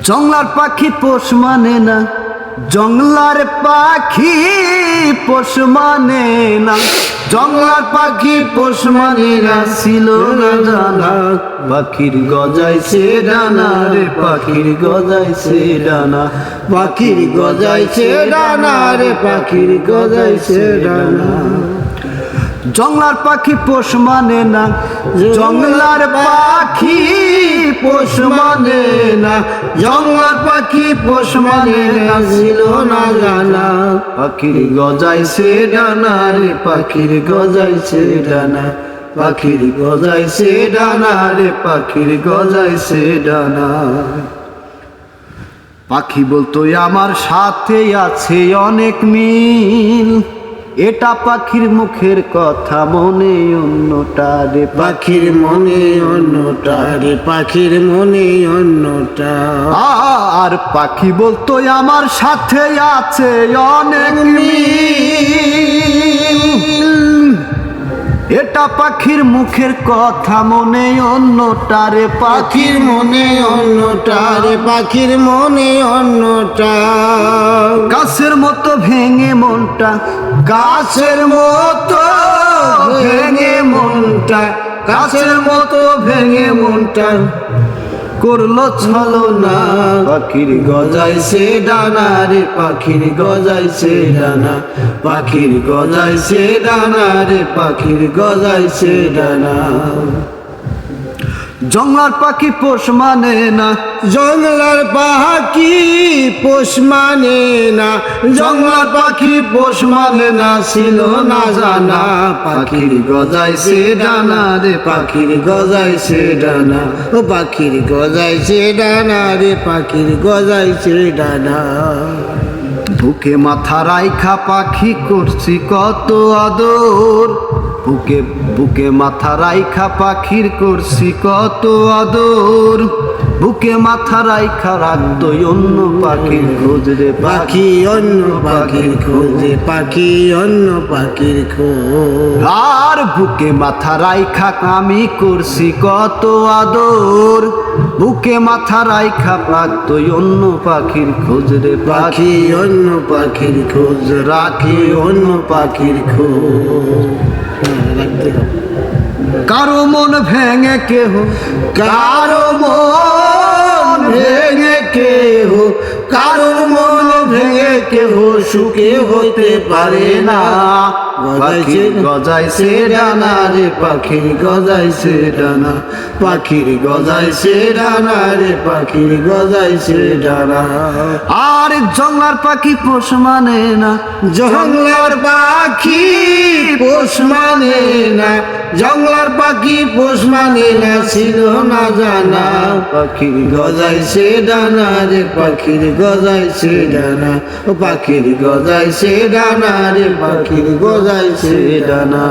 জংলার পাখি পোষ মানে না, জংলার পাখি পোষ মানে না। জংলার পাখি পোষ মানে না, ছিল না জানা, পাখির গজাইছে ডানা রে, পাখির গজাইছে ডানা, পাখির গজাইছে ডানা রে, পাখির গজাইছে ডানা। জংলার পাখি পোষ মানে না, জংলার পাখি পোষ মানে না, জংলার পাখি পোষ মানে না, ছিল না জানা। পাখির গজাইছে ডানা রে, পাখির গজাইছে ডানা। পাখির গজাইছে ডানা রে, পাখির গজাইছে ডানা। পাখি বলতো, আমার সাথে আছে অনেক মিল। এটা পাখির মুখের কথা মনে অন্যটা রে পাখির মনে অন্যটা রে পাখির মনে অন্যটা। আর পাখি বলতো আমার সাথে আছে অনেক এটা পাখির মুখের কথা মনে অন্যটা রে পাখির মনে অন্যটা রে পাখির মনে অন্যটা। গাছের মতো ভেঙে মনটা গাছের মতো ভেঙে মনটা, গাছের মতো ভেঙে মনটা। করল ছলো না পাখির গজাইছে ডানা রে, পাখির গজাইছে ডানা, পাখির গজাইছে ডানা রে, পাখির গজাইছে ডানা। জংলার পাখি পোষ মানে না। জঙ্গলার পাখি পোষ মানে না। জঙ্গলার পাখি পোষ মানে না ছিল না জানা। পাখির গজাইছে ডানা রে পাখির গজাইছে ডানা। ও পাখির গজাইছে ডানা রে পাখির গজাইছে ডানা। বুকে মাথা রাইখা পাখি করছি কত আদর। বুকে বুকে মাথা রাইখা পাখির করছি কত আদর। বুকে মাথা রাইখা রাখতো অন্য পাখির খোঁজ রে পাখি অন্য পাখির খোঁজে পাখি অন্য পাখির খোঁজ। আর বুকে মাথা রাইখা আমি করছি কত আদর। বুকে মাথা রাইখা রাখতো অন্য পাখির খোঁজ রে পাখি। অন্য পাখির খোঁজ রাখি অন্য পাখির খোঁজ। হ্যাঁ, রাখতে কারও মন ভেঙে কেহ কারও মন ভেঙে কেহ কারও মন ভেঙে কেহ, সুখে হতে পারে না। পাখির গজাইছে ডানা রে পাখির গজাইছে ডানা। পাখির গজাইছে ডানা রে পাখির গজাইছে ডানা। আর জঙ্গলার পাখি পোষ মানে না। জঙ্গলার পাখি পোষ মানে না, জঙ্গলার পাখি পোষ মানে না, ছিল না জানা পাখির গজাই সে ডানা রে পাখির গজাই সে ডানা ও পাখির গজাই সে ডানা রে পাখির গজাই সে ডানা।